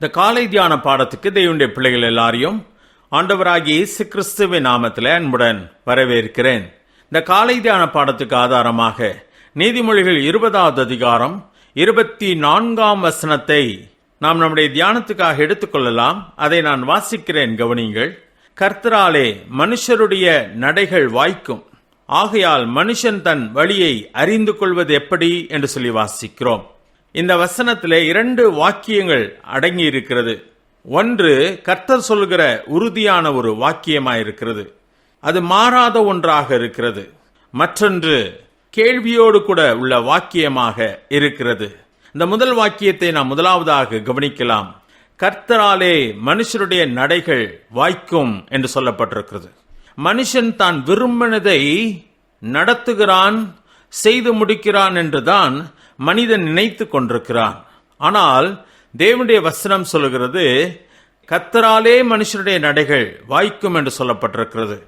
இந்த காலை தியான பாடத்துக்கு தெய்வனுடைய பிள்ளைகள் எல்லாரையும் ஆண்டவராகிய இயேசு கிறிஸ்துவின் நாமத்தில் அன்புடன் வரவேற்கிறேன். இந்த காலை தியான பாடத்துக்கு ஆதாரமாக நீதிமொழிகள் இருபதாவது அதிகாரம் இருபத்தி நான்காம் வசனத்தை நாம் நம்முடைய தியானத்துக்காக எடுத்துக்கொள்ளலாம் அதை நான் வாசிக்கிறேன் கவனிங்கள் கர்த்தராலே மனுஷருடைய நடைகள் வாய்க்கும். ஆகையால் மனுஷன் தன் வழியை அறிந்து கொள்வது எப்படி என்று சொல்லி வாசிக்கிறோம். இந்த வசனத்திலே இரண்டு வாக்கியங்கள் அடங்கி இருக்கிறது ஒன்று கர்த்தர் சொல்கிற உறுதியான ஒரு வாக்கியமாக இருக்கிறது அது மாறாத ஒன்றாக இருக்கிறது. மற்றொன்று கேள்வியோடு கூட உள்ள வாக்கியமாக இருக்கிறது. இந்த முதல் வாக்கியத்தை நாம் முதலாவதாக கவனிக்கலாம். கர்த்தராலே மனுஷருடைய நடைகள் வாய்க்கும் என்று சொல்லப்பட்டிருக்கிறது. மனுஷன் தான் விரும்பினதை நடத்துகிறான் செய்து முடிக்கிறான் என்றுதான் மனிதன் நினைத்து கொண்டிருக்கிறான். ஆனால் தேவனுடைய வசனம் சொல்லுகிறது கத்தராலே மனுஷனுடைய நடைகள் வாய்க்கும் என்று சொல்லப்பட்டிருக்கிறது.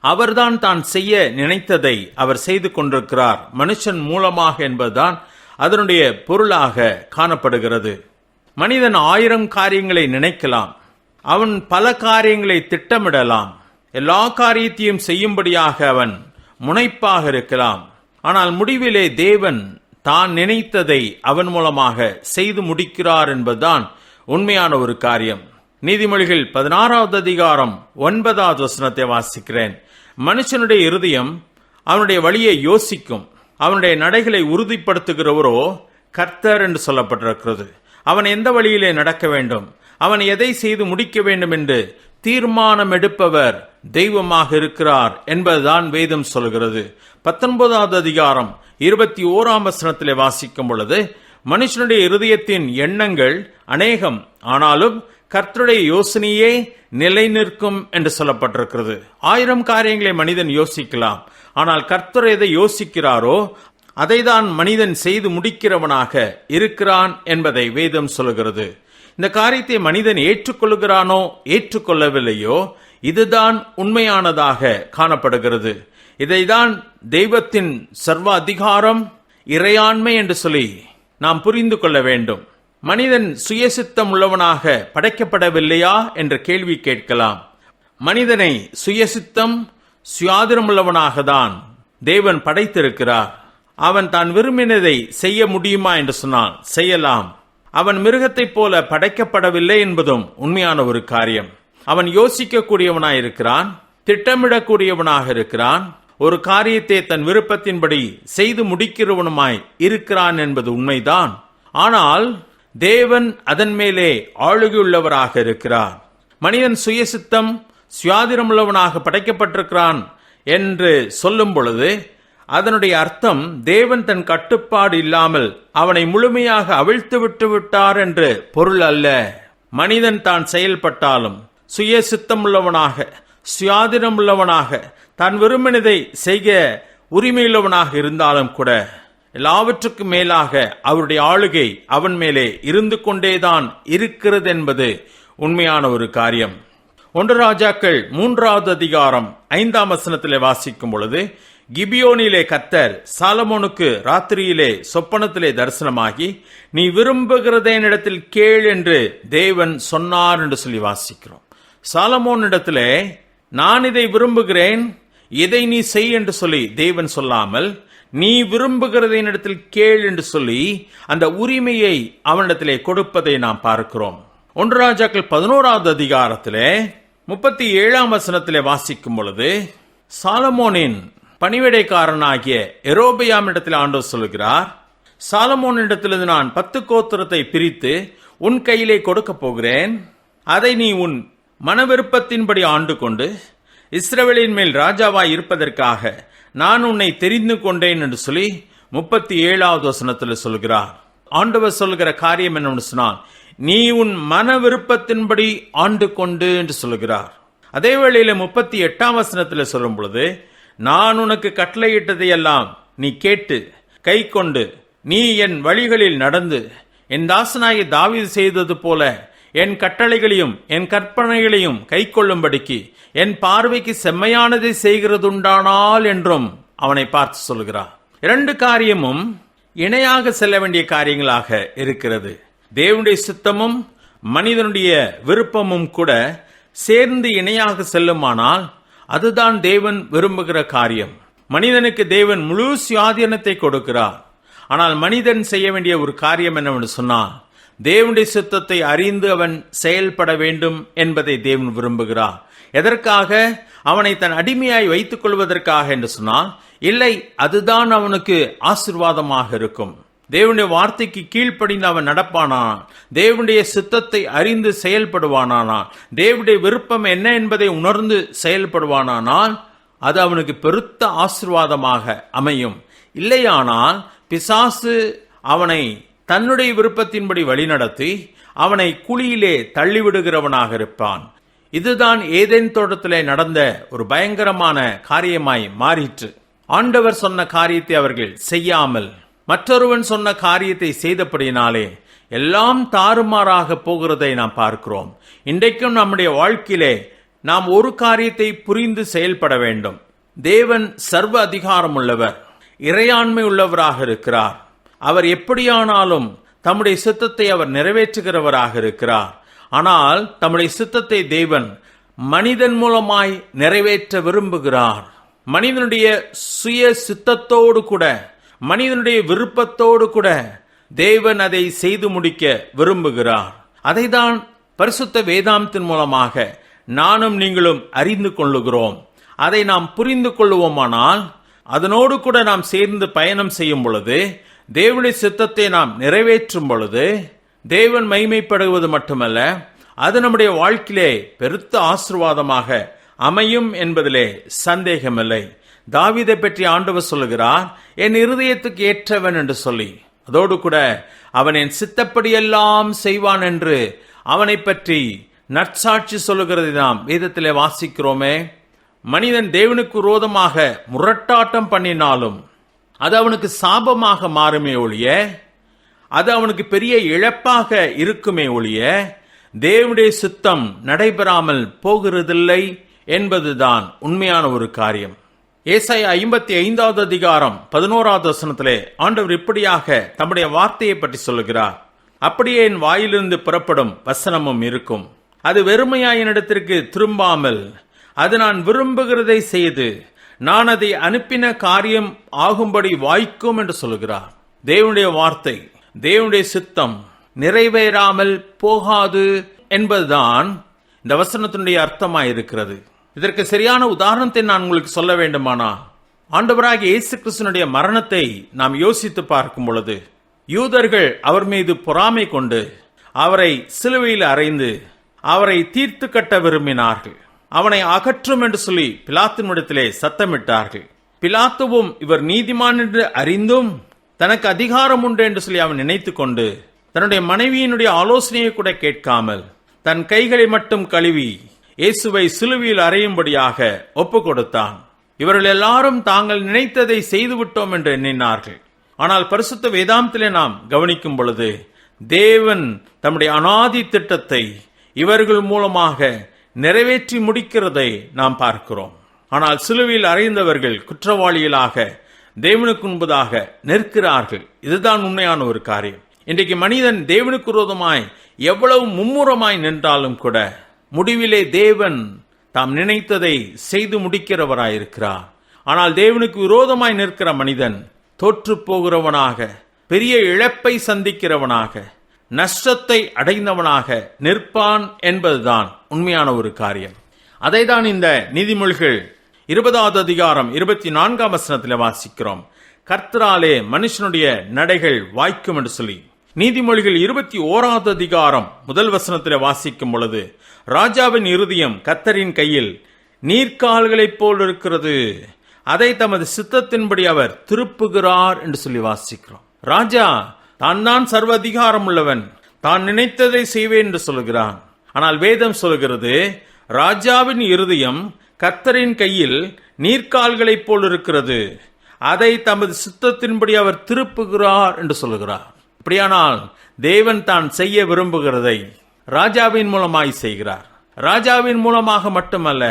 அவர்தான் தான் செய்ய நினைத்ததை அவர் செய்து கொண்டிருக்கிறார். மனுஷன் மூலமாக என்பதுதான் அதனுடைய பொருளாக காணப்படுகிறது. மனிதன் ஆயிரம் காரியங்களை நினைக்கலாம். அவன் பல காரியங்களை திட்டமிடலாம். எல்லா காரியத்தையும் செய்யும்படியாக அவன் முனைப்பாக இருக்கலாம். ஆனால் முடிவிலே தேவன் தான் நினைத்ததை அவன் மூலமாக செய்து முடிக்கிறார் என்பதுதான் உண்மையான ஒரு காரியம். நீதிமொழிகள் பதினாறாவது அதிகாரம் ஒன்பதாவது வசனத்தை வாசிக்கிறேன். மனுஷனுடைய இருதயம் அவனுடைய வழியை யோசிக்கும். அவனுடைய நடைகளை உறுதிப்படுத்துகிறவரோ கர்த்தர் என்று சொல்லப்பட்டிருக்கிறது. அவன் எந்த வழியிலே நடக்க வேண்டும்? அவன் எதை செய்து முடிக்க வேண்டும் என்று தீர்மானம் எடுப்பவர் தெய்வமாக இருக்கிறார் என்பதுதான் வேதம் சொல்கிறது. பத்தொன்பதாவது அதிகாரம் இருபத்தி ஓராம் வசனத்திலே வாசிக்கும் பொழுது மனுஷனுடைய இருதயத்தின் எண்ணங்கள் அநேகம் ஆனாலும் கர்த்தருடைய யோசனையே நிலை நிற்கும் என்று சொல்லப்பட்டிருக்கிறது. ஆயிரம் காரியங்களை மனிதன் யோசிக்கலாம் ஆனால் கர்த்தர் எதை யோசிக்கிறாரோ அதைதான் மனிதன் செய்து முடிக்கிறவனாக இருக்கிறான் என்பதை வேதம் சொல்கிறது இந்த காரியத்தை மனிதன் ஏற்றுக்கொள்கிறானோ ஏற்றுக்கொள்ளவில்லையோ இதுதான் உண்மையானதாக காணப்படுகிறது. இதைதான் தெய்வத்தின் சர்வ அதிகாரம் இறையாண்மை என்று சொல்லி நாம் புரிந்து கொள்ள வேண்டும். மனிதன் சுயசித்தம் உள்ளவனாக படைக்கப்படவில்லையா என்ற கேள்வி கேட்கலாம். மனிதனை சுயசித்தம் சுயாதிரமுள்ளவனாக தான் தேவன் படைத்திருக்கிறார். அவன் தான் விரும்பினதை செய்ய முடியுமா என்று சொன்னால் செய்யலாம். அவன் மிருகத்தைப் போல படைக்கப்படவில்லை என்பதும் உண்மையான ஒரு காரியம். அவன் யோசிக்கக்கூடியவனாயிருக்கிறான் திட்டமிடக்கூடியவனாக இருக்கிறான் ஒரு காரியத்தை தன் விருப்பத்தின்படி செய்து முடிக்கிறவனுமாய் இருக்கிறான் என்பது உண்மைதான். ஆனால் தேவன் அதன் மேலே ஆளுகையுள்ளவராக இருக்கிறார். மனிதன் சுயசித்தம் சுயாதிரமுள்ளவனாக படைக்கப்பட்டிருக்கிறான் என்று சொல்லும் பொழுது அதனுடைய அர்த்தம் தேவன் தன் கட்டுப்பாடு இல்லாமல் அவனை முழுமையாக அவிழ்த்து விட்டு விட்டார் என்று பொருள் அல்ல. மனிதன் தான் செயல்பட்டாலும் சுய சித்தமுள்ளவனாக சுயாதீனமுள்ளவனாக தான் விரும்பினதை செய்ய உரிமையுள்ளவனாக இருந்தாலும் கூட எல்லாவற்றுக்கும் மேலாக அவருடைய ஆளுகை அவன் மேலே இருந்து கொண்டேதான் இருக்கிறது என்பது உண்மையான ஒரு காரியம். ஒன்று ராஜாக்கள் மூன்றாவது அதிகாரம் ஐந்தாம் வசனத்திலே வாசிக்கும் பொழுது கிபியோனிலே கத்தர் சாலமோனுக்கு ராத்திரியிலே சொப்பனத்திலே தரிசனமாகி நீ விரும்புகிறதேனிடத்தில் கேள் என்று தேவன் சொன்னார் என்று சொல்லி வாசிக்கிறோம். சாலமோன் இடத்திலே நான் இதை விரும்புகிறேன் இதை நீ செய் என்று சொல்லி தேவன் சொல்லாமல் நீ விரும்புகிறதேனிடத்தில் கேள் என்று சொல்லி அந்த உரிமையை அவனிடத்திலே கொடுப்பதை நாம் பார்க்கிறோம். ஒன்று ராஜாக்கள் பதினோராவது அதிகாரத்திலே முப்பத்தி ஏழாம் வசனத்திலே வாசிக்கும் பொழுது சாலமோனின் பணிவிடைக்காரனாகிய எரோபியாம் இடத்தில் ஆண்டவர் சொல்கிறார் சாலமோன் இடத்திலிருந்து நான் பத்து கோத்திரத்தை பிரித்து உன் கையிலே கொடுக்க போகிறேன். அதை நீ உன் மனவிருப்பத்தின்படி ஆண்டு கொண்டு இஸ்ரவேலின் மேல் ராஜாவாய் இருப்பதற்காக நான் உன்னை தெரிந்து கொண்டேன் என்று சொல்லி முப்பத்தி ஏழாவது வசனத்தில் சொல்கிறார். ஆண்டவர் சொல்கிற காரியம் என்னன்னு சொன்னால் நீ உன் மன விருப்பத்தின்படி ஆண்டு கொண்டு என்று சொல்கிறார் அதே வேளையில் முப்பத்தி எட்டாம் வசனத்தில் சொல்லும் பொழுது நான் உனக்கு கட்டளையிட்டதையெல்லாம் நீ கேட்டு கை கொண்டு நீ என் வழிகளில் நடந்து என் தாசனாகிய தாவி செய்தது போல என் கட்டளைகளையும் என் கற்பனைகளையும் கை கொள்ளும்படிக்கு என் பார்வைக்கு செம்மையானதை செய்கிறதுண்டானால் என்றும் அவனை பார்த்து சொல்கிறார். இரண்டு காரியமும் இணையாக செல்ல வேண்டிய காரியங்களாக இருக்கிறது. தேவனுடைய சித்தமும் மனிதனுடைய விருப்பமும் கூட சேர்ந்து இணையாக செல்லுமானால் அதுதான் தேவன் விரும்புகிற காரியம். மனிதனுக்கு தேவன் முழு சுயாதீனத்தை கொடுக்கிறார். ஆனால் மனிதன் செய்ய வேண்டிய ஒரு காரியம் என்னவென்று சொன்னால் தேவனுடைய சித்தத்தை அறிந்து அவன் செயல்பட வேண்டும் என்பதை தேவன் விரும்புகிறார். எதற்காக? அவனை தன் அடிமையாய் வைத்துக் கொள்வதற்காக என்று சொன்னால் இல்லை அதுதான் அவனுக்கு ஆசிர்வாதமாக இருக்கும். தேவனுடைய வார்த்தைக்கு கீழ்ப்படிந்து அவன் நடப்பானா தேவனுடைய சித்தத்தை அறிந்து செயல்படுவானானா தேவனுடைய விருப்பம் என்ன என்பதை உணர்ந்து செயல்படுவானானால் அது அவனுக்கு பெருத்த ஆசிர்வாதமாக அமையும். இல்லையானால் பிசாசு அவனை தன்னுடைய விருப்பத்தின்படி வழிநடத்தி அவனை குழியிலே தள்ளிவிடுகிறவனாக இருப்பான். இதுதான் ஏதேன் தோட்டத்திலே நடந்த ஒரு பயங்கரமான காரியமாய் மாறிற்று. ஆண்டவர் சொன்ன காரியத்தை அவர்கள் செய்யாமல் மற்றொருவன் சொன்ன காரியத்தை செய்தபடினாலே எல்லாம் தாறுமாறாக போகிறதை நாம் பார்க்கிறோம். இன்றைக்கும் நம்முடைய வாழ்க்கையிலே நாம் ஒரு காரியத்தை புரிந்து செயல்பட வேண்டும். தேவன் சர்வ அதிகாரம் உள்ளவர் இறையாண்மை உள்ளவராக இருக்கிறார். அவர் எப்படியானாலும் தம்முடைய சித்தத்தை அவர் நிறைவேற்றுகிறவராக இருக்கிறார். ஆனால் தம்முடைய சித்தத்தை தேவன் மனிதன் மூலமாய் நிறைவேற்ற விரும்புகிறார். மனிதனுடைய சுய சித்தத்தோடு கூட மனிதனுடைய விருப்பத்தோடு கூட தேவன் அதை செய்து முடிக்க விரும்புகிறார். அதைதான் பரிசுத்த வேதாந்தத்தின் மூலமாக நானும் நீங்களும் அறிந்து கொள்ளுகிறோம். அதை நாம் புரிந்து கொள்ளுவோமானால் அதனோடு கூட நாம் சேர்ந்து பயணம் செய்யும் பொழுது தேவனுடைய சித்தத்தை நாம் நிறைவேற்றும் பொழுது தேவன் மைமைப்படுவது மட்டுமல்ல அது நம்முடைய வாழ்க்கையிலே பெருத்த ஆசிர்வாதமாக அமையும் என்பதிலே சந்தேகமில்லை. தாவிதை பற்றி ஆண்டவர் சொல்லுகிறார் என் இருதயத்துக்கு ஏற்றவன் என்று சொல்லி. அதோடு கூட அவன் என் சித்தப்படியெல்லாம் செய்வான் என்று அவனை பற்றி நற்சாட்சி சொல்லுகிறதை நாம் வேதத்திலே வாசிக்கிறோமே. மனிதன் தேவனுக்கு விரோதமாக முரட்டாட்டம் பண்ணினாலும் அது அவனுக்கு சாபமாக மாறுமே ஒழிய அது அவனுக்கு பெரிய இழப்பாக இருக்குமே ஒழிய தேவனுடைய சித்தம் நடைபெறாமல் போகிறதில்லை என்பதுதான் உண்மையான ஒரு காரியம். ஏசாய ஐம்பத்தி ஐந்தாவது அதிகாரம் பதினோராவது வசனத்திலே ஆண்டவர் இப்படியாக தம்முடைய வார்த்தையை பற்றி சொல்லுகிறார். அப்படியே என் வாயிலிருந்து புறப்படும் வசனமும் இருக்கும். அது வெறுமையாயினிடத்திற்கு திரும்பாமல் அது நான் விரும்புகிறதை செய்து நான் அதை அனுப்பின காரியம் ஆகும்படி வாய்க்கும் என்று சொல்லுகிறார் தேவனுடைய வார்த்தை தேவனுடைய சித்தம் நிறைவேறாமல் போகாது என்பதுதான் இந்த வசனத்தினுடைய அர்த்தமாயிருக்கிறது. இதற்கு சரியான உதாரணத்தை நான் உங்களுக்கு சொல்ல வேண்டுமானா? ஆண்டவராக இயேசு கிறிஸ்தனுடைய மரணத்தை நாம் யோசித்து பார்க்கும் பொழுது யூதர்கள் அவர் மீது பொறாமை கொண்டு அவரை சிலுவையில் அறைந்து அவரை தீர்த்து கட்ட விரும்பினார்கள். அவனை அகற்றும் என்று சொல்லி பிலாத்தினிடத்திலே சத்தமிட்டார்கள். பிலாத்துவும் இவர் நீதிமான் என்று அறிந்தும் தனக்கு அதிகாரம் உண்டு என்று சொல்லி அவன் நினைத்து கொண்டு தன்னுடைய மனைவியினுடைய ஆலோசனையை கூட கேட்காமல் தன் கைகளை மட்டும் கழுவி இயேசுவை சிலுவையில் அறையும்படியாக ஒப்பு கொடுத்தான். இவர்கள் எல்லாரும் தாங்கள் நினைத்ததை செய்துவிட்டோம் என்று எண்ணினார்கள். ஆனால் பரிசுத்த வேதாந்திலே நாம் கவனிக்கும் பொழுது தேவன் தம்முடைய அனாதி திட்டத்தை இவர்கள் மூலமாக நிறைவேற்றி முடிக்கிறதை நாம் பார்க்கிறோம். ஆனால் சிலுவையில் அறைந்தவர்கள் குற்றவாளிகளாக தேவனுக்கு முன்பதாக நிற்கிறார்கள். இதுதான் உண்மையான ஒரு காரியம். இன்றைக்கு மனிதன் தேவனுக்கு விரோதமாய் எவ்வளவு மும்முரமாய் நின்றாலும் கூட முடிவிலே தேவன் தாம் நினைத்ததை செய்து முடிக்கிறவராயிருக்கிறார். ஆனால் தேவனுக்கு விரோதமாய் நிற்கிற மனிதன் தோற்று போகிறவனாக பெரிய இழப்பை சந்திக்கிறவனாக நஷ்டத்தை அடைந்தவனாக நிற்பான் என்பதுதான் உண்மையான ஒரு காரியம். அதைதான் இந்த நீதிமொழிகள் இருபதாவது அதிகாரம் இருபத்தி நான்காம் வசனத்தில் வாசிக்கிறோம். கர்த்தராலே மனுஷனுடைய நடைகள் வாய்க்கும் என்று சொல்லி. நீதிமொழிகள் இருபத்தி ஓராவது அதிகாரம் முதல் வசனத்தில் வாசிக்கும் பொழுது ராஜாவின் இருதயம் கத்தரின் கையில் நீர்க்கால்களைப் போல் இருக்கிறது. அதை தமது சித்தத்தின்படி அவர் திருப்புகிறார் என்று சொல்லி வாசிக்கிறோம். ராஜா தான் தான் சர்வ அதிகாரம் உள்ளவன். தான் நினைத்ததை செய்வேன் என்று சொல்கிறான் ஆனால் வேதம் சொல்கிறது ராஜாவின் இருதயம் கத்தரின் கையில் நீர்க்கால்களைப் போல் இருக்கிறது. அதை தமது சித்தத்தின்படி அவர் திருப்புகிறார் என்று சொல்கிறார் அப்படியானால் தேவன் தான் செய்ய விரும்புகிறதை ராஜாவின் மூலமாய் செய்கிறார். ராஜாவின் மூலமாக மட்டுமல்ல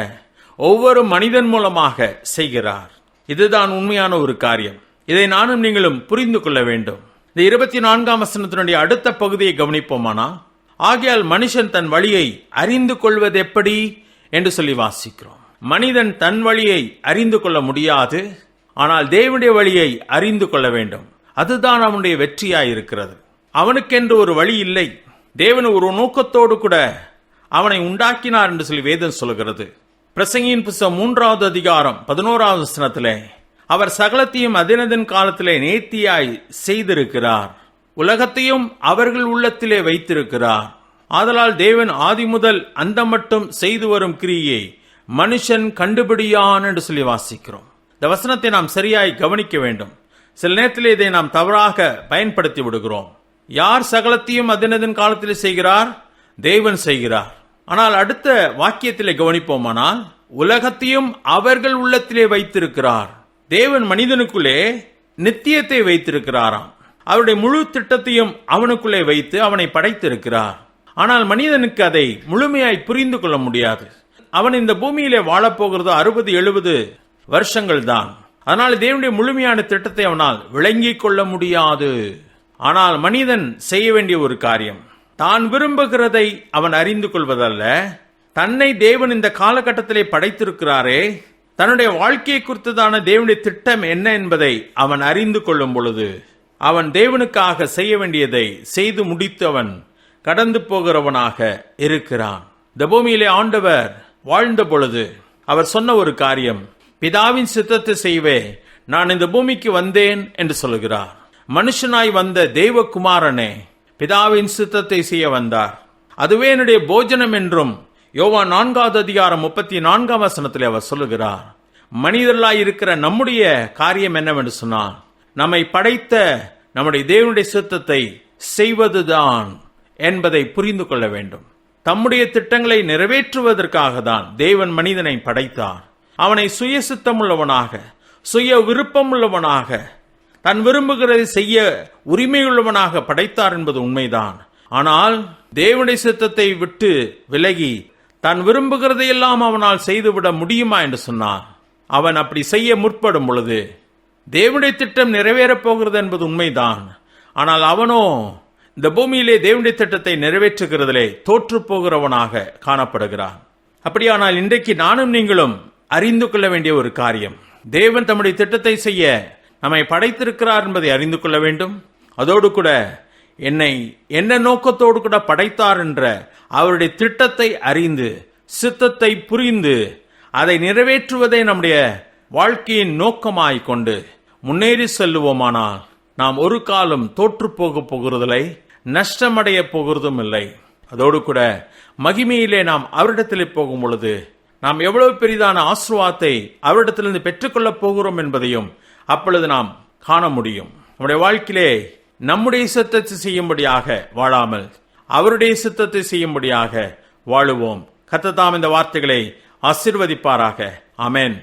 ஒவ்வொரு மனிதன் மூலமாக செய்கிறார். இதுதான் உண்மையான ஒரு காரியம். இதை நானும் நீங்களும் புரிந்து கொள்ள வேண்டும். இந்த இருபத்தி நான்காம் வசனத்தினுடைய அடுத்த பகுதியை கவனிப்போமானா? ஆகையால் மனுஷன் தன் வழியை அறிந்து கொள்வது எப்படி என்று சொல்லி வாசிக்கிறோம். மனிதன் தன் வழியை அறிந்து கொள்ள முடியாது ஆனால் தேவனுடைய வழியை அறிந்து கொள்ள வேண்டும். அதுதான் அவனுடைய வெற்றியாய் இருக்கிறது. அவனுக்கென்று ஒரு வழி இல்லை. தேவன் ஒரு நோக்கத்தோடு கூட அவனை உண்டாக்கினார் என்று சொல்லி வேதம் சொல்கிறது. பிரசங்கியின் புஸ்தகம் மூன்றாவது அதிகாரம் பதினோராவது வசனத்திலே அவர் சகலத்தையும் அதினதன் காலத்திலே நேர்த்தியாய் செய்திருக்கிறார். உலகத்தையும் அவர்கள் உள்ளத்திலே வைத்திருக்கிறார். ஆதலால் தேவன் ஆதி முதல் அந்த மட்டும் செய்து வரும் கிரியை மனுஷன் கண்டுபிடியான் என்று சொல்லி வாசிக்கிறோம். இந்த வசனத்தை நாம் சரியாய் கவனிக்க வேண்டும். சில நேரத்தில் இதை நாம் தவறாக பயன்படுத்தி விடுகிறோம். யார் சகலத்தையும் அதினதன் காலத்தில் செய்கிறார்? தேவன் செய்கிறார். ஆனால் அடுத்த வாக்கியத்திலே கவனிப்போமானால் உலகத்தையும் அவர்கள் உள்ளத்திலே வைத்திருக்கிறார். தேவன் மனிதனுக்குள்ளே நித்தியத்தை வைத்திருக்கிறாராம். அவருடைய முழு திட்டத்தையும் அவனுக்குள்ளே வைத்து அவனை படைத்திருக்கிறார். ஆனால் மனிதனுக்கு அதை முழுமையாய் புரிந்து கொள்ள முடியாது. அவன் இந்த பூமியிலே வாழப்போகிறதோ அறுபது எழுபது வருஷங்கள் தான். அதனால் தேவனுடைய முழுமையான திட்டத்தை அவனால் விளங்கிக் கொள்ள முடியாது. ஆனால் மனிதன் செய்ய வேண்டிய ஒரு காரியம். தான் விரும்புகிறதை அவன் அறிந்து கொள்வதல்ல. தன்னை தேவன் இந்த காலகட்டத்திலே படைத்திருக்கிறாரே. தன்னுடைய வாழ்க்கையை குறித்ததான தேவனுடைய திட்டம் என்ன என்பதை அவன் அறிந்து கொள்ளும் பொழுது அவன் தேவனுக்காக செய்ய வேண்டியதை செய்து முடித்தவன் கடந்து போகிறவனாக இருக்கிறான். இந்த பூமியிலே ஆண்டவர் வாழ்ந்த பொழுது அவர் சொன்ன ஒரு காரியம் பிதாவின் சித்தத்தை செய்வே நான் இந்த பூமிக்கு வந்தேன் என்று சொல்கிறார். மனுஷனாய் வந்த தேவகுமாரனே பிதாவின் சித்தத்தை செய்ய வந்தார். அதுவே என்னுடைய போஜனம் என்றும் யோவா நான்காவது அதிகாரம் முப்பத்தி நான்காம் வசனத்தில் அவர் சொல்லுகிறார் மனிதர்களாய் இருக்கிற நம்முடைய காரியம் என்னவென்று சொன்னால் நம்மை படைத்த நம்முடைய தேவனுடைய சித்தத்தை செய்வதுதான் என்பதை புரிந்து கொள்ள வேண்டும். தம்முடைய திட்டங்களை நிறைவேற்றுவதற்காக தான் தேவன் மனிதனை படைத்தார். அவனை சுய சித்தமுள்ளவனாக சுய விருப்பமுள்ளவனாக தன் விரும்புகிறதை செய்ய உரிமையுள்ளவனாக படைத்தார் என்பது உண்மைதான். ஆனால் தேவனுடைய சித்தத்தை விட்டு விலகி தான் விரும்புகிறதையெல்லாம் அவனால் செய்துவிட முடியுமா என்று சொன்னார். அவன் அப்படி செய்ய முற்படும் பொழுது தேவனுடைய திட்டம் நிறைவேறப் போகிறது என்பது உண்மைதான். ஆனால் அவனோ இந்த பூமியிலே தேவனுடைய திட்டத்தை நிறைவேற்றுகிறதிலே தோற்று போகிறவனாக காணப்படுகிறான். அப்படியானால் இன்றைக்கு நானும் நீங்களும் அறிந்து கொள்ள வேண்டிய ஒரு காரியம். தேவன் தம்முடைய திட்டத்தை செய்ய நம்மை படைத்திருக்கிறார் என்பதை அறிந்து கொள்ள வேண்டும். அதோடு கூட என்னை என்ன நோக்கத்தோடு கூட படைத்தார் என்ற அவருடைய திட்டத்தை அறிந்து சித்தத்தை புரிந்து அதை நிறைவேற்றுவதை நம்முடைய வாழ்க்கையின் நோக்கமாய் கொண்டு முன்னேறி செல்லுவோமானால் நாம் ஒரு காலம் தோற்று போக போகிறதில்லை நஷ்டமடைய போகிறதும் இல்லை. அதோடு கூட மகிமையிலே நாம் அவரிடத்தில் போகும் பொழுது நாம் எவ்வளவு பெரிதான ஆசிர்வாதத்தை அவரிடத்திலிருந்து பெற்றுக்கொள்ளப் போகிறோம் என்பதையும் அப்பொழுது நாம் காண முடியும். நம்முடைய வாழ்க்கையிலே நம்முடைய சித்தத்தை செய்யும்படியாக வாழாமல் அவருடைய சித்தத்தை செய்யும்படியாக வாழுவோம். கத்ததாம் இந்த வார்த்தைகளை ஆசிர்வதிப்பாராக. அமேன்